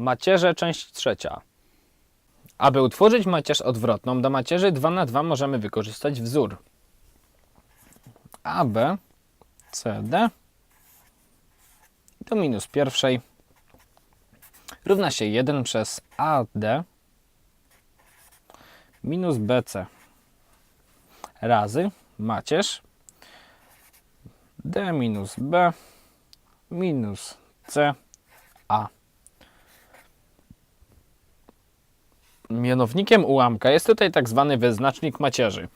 Macierze, część trzecia. Aby utworzyć macierz odwrotną do macierzy 2 na 2 możemy wykorzystać wzór. AB, CD do minus pierwszej. Równa się 1 przez AD minus BC razy macierz. D minus B minus C A. Mianownikiem ułamka jest tutaj tak zwany wyznacznik macierzy.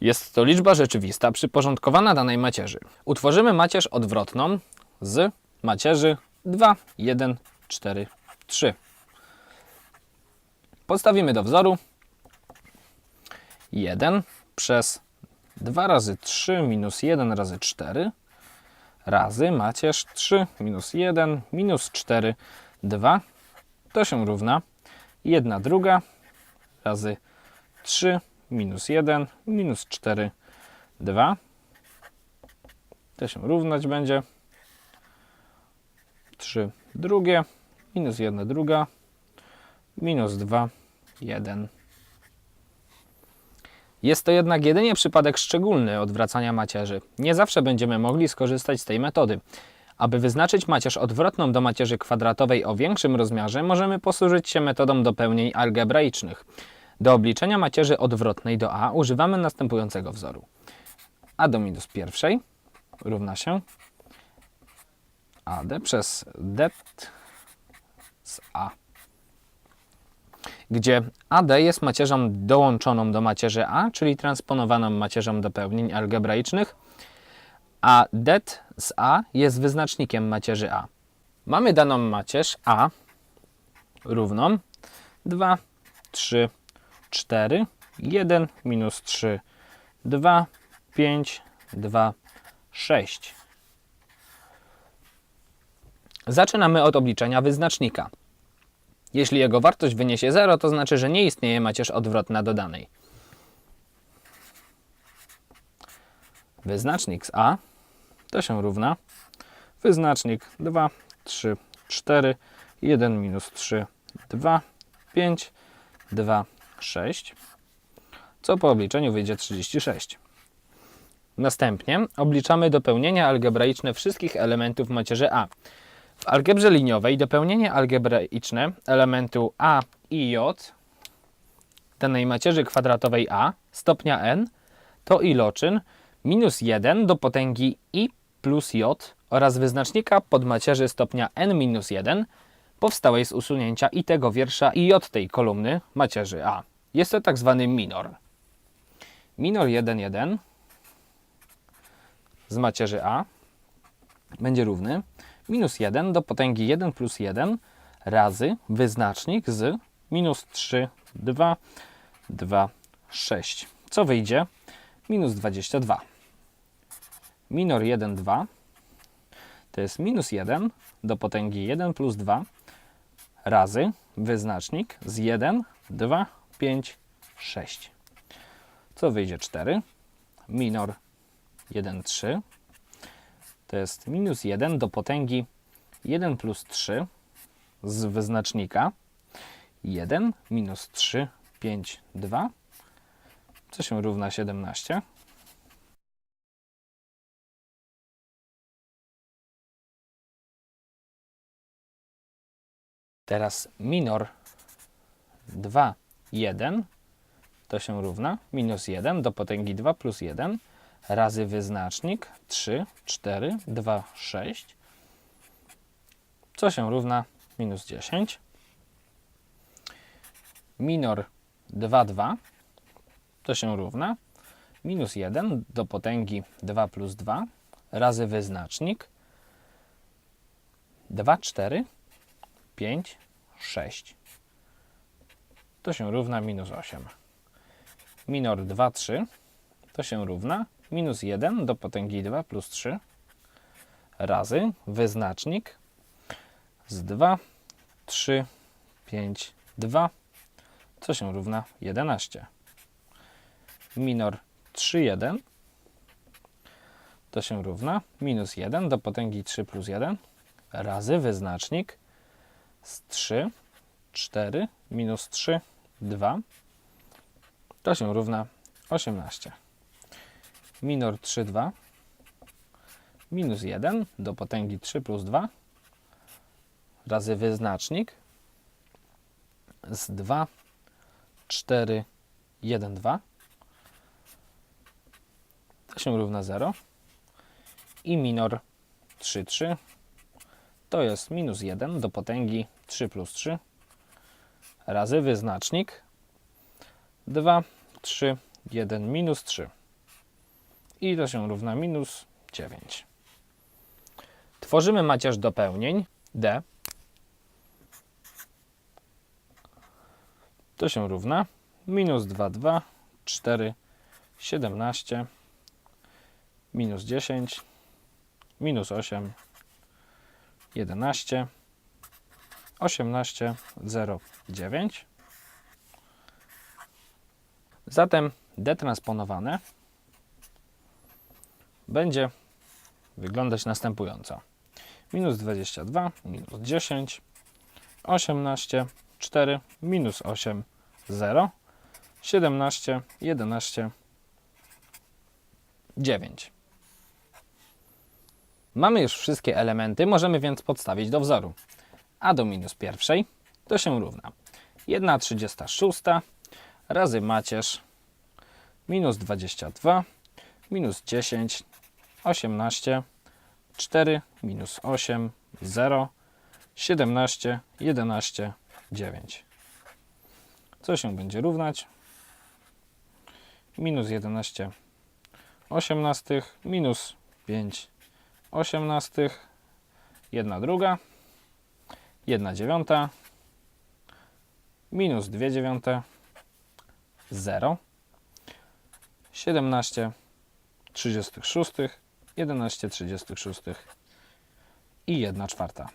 Jest to liczba rzeczywista przyporządkowana danej macierzy. Utworzymy macierz odwrotną z macierzy 2, 1, 4, 3. Podstawimy do wzoru 1 przez 2 razy 3 minus 1 razy 4 razy macierz 3 minus 1 minus 4 2 to się równa 1 druga razy 3 minus 1 minus 4 2 to się równać będzie 3 drugie minus 1 druga minus 2 1 jest to jednak jedynie przypadek szczególny odwracania macierzy. Nie zawsze będziemy mogli skorzystać z tej metody. Aby wyznaczyć macierz odwrotną do macierzy kwadratowej o większym rozmiarze, możemy posłużyć się metodą dopełnień algebraicznych. Do obliczenia macierzy odwrotnej do a używamy następującego wzoru. a do minus pierwszej równa się ad przez det z a gdzie AD jest macierzą dołączoną do macierzy A, czyli transponowaną macierzą dopełnień algebraicznych, a det z A jest wyznacznikiem macierzy A. Mamy daną macierz A równą 2, 3, 4, 1, minus 3, 2, 5, 2, 6. Zaczynamy od obliczenia wyznacznika. Jeśli jego wartość wyniesie 0, to znaczy, że nie istnieje macierz odwrotna do danej. Wyznacznik z A to się równa wyznacznik 2, 3, 4, 1 minus 3, 2, 5, 2, 6, co po obliczeniu wyjdzie 36. Następnie obliczamy dopełnienia algebraiczne wszystkich elementów macierzy A. W algebrze liniowej dopełnienie algebraiczne elementu a i j danej macierzy kwadratowej a stopnia n to iloczyn minus 1 do potęgi i plus j oraz wyznacznika podmacierzy stopnia n minus 1 powstałej z usunięcia i tego wiersza i j tej kolumny macierzy a. Jest to tak zwany minor. Minor 1, 1 z macierzy a będzie równy minus 1 do potęgi 1 plus 1 razy wyznacznik z minus 3, 2, 2, 6. Co wyjdzie? Minus 22. Minor 1, 2 to jest minus 1 do potęgi 1 plus 2 razy wyznacznik z 1, 2, 5, 6. Co wyjdzie 4? Minor 1, 3 to jest minus 1 do potęgi 1 plus 3 z wyznacznika 1 minus 3, 5, 2, co się równa 17. Teraz minor 2, 1 to się równa. Minus 1 do potęgi 2 plus 1 razy wyznacznik 3, 4, 2, 6, co się równa? Minus 10. Minor 2, 2 to się równa. Minus 1 do potęgi 2 plus 2 razy wyznacznik 2, 4, 5, 6. To się równa minus 8. Minor 2, 3 to się równa minus 1 do potęgi 2 plus 3 razy wyznacznik z 2, 3, 5, 2, co się równa 11. Minor 3, 1 to się równa minus 1 do potęgi 3 plus 1 razy wyznacznik 3, 4, minus 3, 2. To się równa 18. Minor 3, 2. Minus 1 do potęgi 3 plus 2 razy wyznacznik z 2, 4, 1, 2. To się równa 0. I minor 3, 3 to jest minus 1 do potęgi 3 plus 3 razy wyznacznik 2, 3, 1, minus 3. I to się równa minus 9. Tworzymy macierz dopełnień D. To się równa minus 2, 2, 4, 17, minus 10, minus 8, 11, 18, 0, 9. Zatem detransponowane będzie wyglądać następująco. Minus 22, minus 10, 18, 4, minus 8, 0, 17, 11, 9. Mamy już wszystkie elementy, możemy więc podstawić do wzoru. A do minus pierwszej to się równa. 1 36 razy macierz minus 22 minus 10 18 4 minus 8 0 17 11 9 co się będzie równać? Minus 11 18 minus 5 18 1 druga 1 dziewiąta minus 2 dziewiąte 0 17 36 11 36 i 1 czwarta.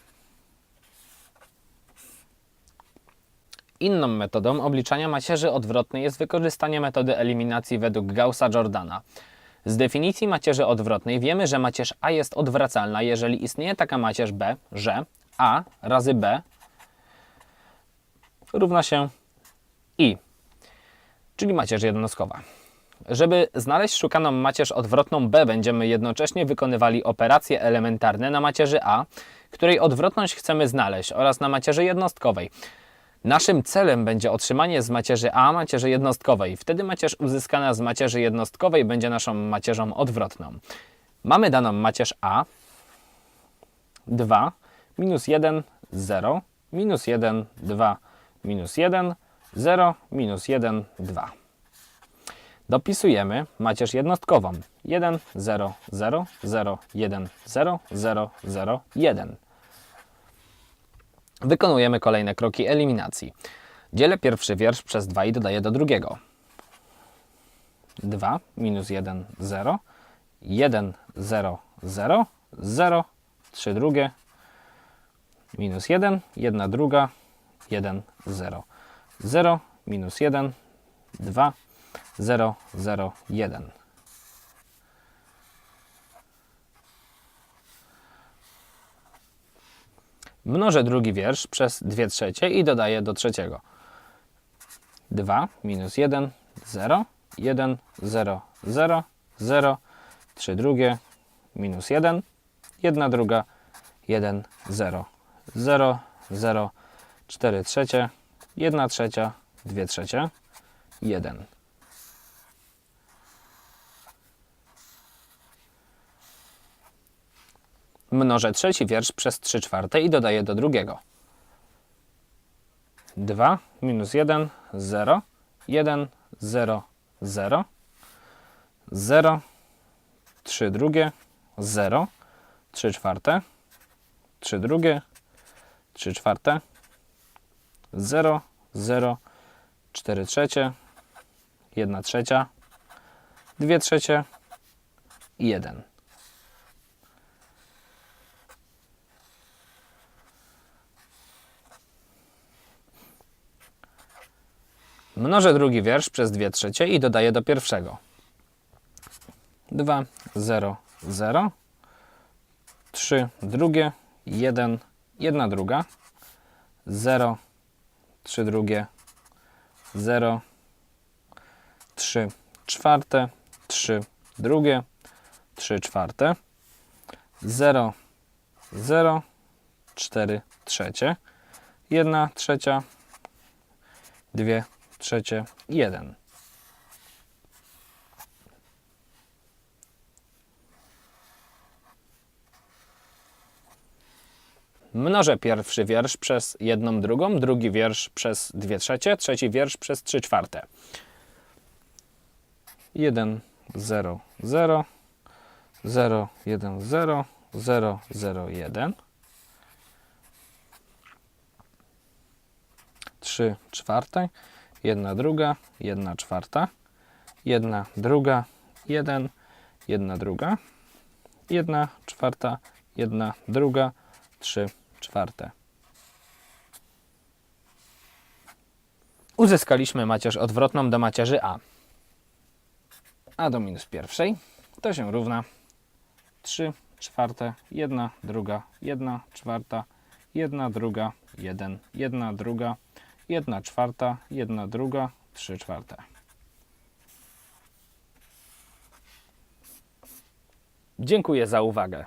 Inną metodą obliczania macierzy odwrotnej jest wykorzystanie metody eliminacji według Gaussa-Jordana. Z definicji macierzy odwrotnej wiemy, że macierz A jest odwracalna, jeżeli istnieje taka macierz B, że A razy B równa się I, czyli macierz jednostkowa. Żeby znaleźć szukaną macierz odwrotną B, będziemy jednocześnie wykonywali operacje elementarne na macierzy A, której odwrotność chcemy znaleźć, oraz na macierzy jednostkowej. Naszym celem będzie otrzymanie z macierzy A macierzy jednostkowej. Wtedy macierz uzyskana z macierzy jednostkowej będzie naszą macierzą odwrotną. Mamy daną macierz A 2 minus 1 0 minus 1 2 minus 1 0 minus 1 2. Dopisujemy macierz jednostkową 1 0 0 0 1 0 0 0 1. Wykonujemy kolejne kroki eliminacji. Dzielę pierwszy wiersz przez 2 i dodaję do drugiego. 2 minus 1 0 1 0 0 0 3 drugie. Minus 1 1 druga. 1 0 0 minus 1 2 0 0 1 Mnożę drugi wiersz przez 2 trzecie i dodaję do trzeciego. 2 minus 1, 0, 1, 0, 0, 0, 3 drugie, minus 1, 1 druga, 1, 0, 0, 0, 4 trzecie, 1 trzecia, 2 trzecie, 1. Mnożę trzeci wiersz przez 3 czwarte i dodaję do drugiego. 2 minus 1, 0, 1, 0, 0, 0, 3 drugie, 0, 3 czwarte, 3 drugie, 3 czwarte, 0, 0, 4 trzecie, 1 trzecia, 2 trzecie. I 1. Mnożę drugi wiersz przez 2 trzecie i dodaję do pierwszego. 2, 0, 0, 3 drugie, 1, 1 druga, 0, 3 drugie, 0, 3 czwarte, 3 drugie, 3 czwarte, 0, 0, 4 trzecie, 1 trzecia, 2 trzecie, 1. Mnożę pierwszy wiersz przez jedną drugą, drugi wiersz przez dwie trzecie, trzeci wiersz przez trzy czwarte. 1, 0, 0, 0, 1, 0, 0, 0, 1. 3 czwarte, 1 druga, 1 czwarta, 1 druga, 1, 1 druga, 1 czwarta, 1 druga, 3 czwarte. Uzyskaliśmy macierz odwrotną do macierzy A. A do minus pierwszej. To się równa. 3 czwarte, 1 druga, 1 czwarta, 1 druga, 1, 1 druga, 1 czwarta, 1 druga, 3 czwarte. Dziękuję za uwagę.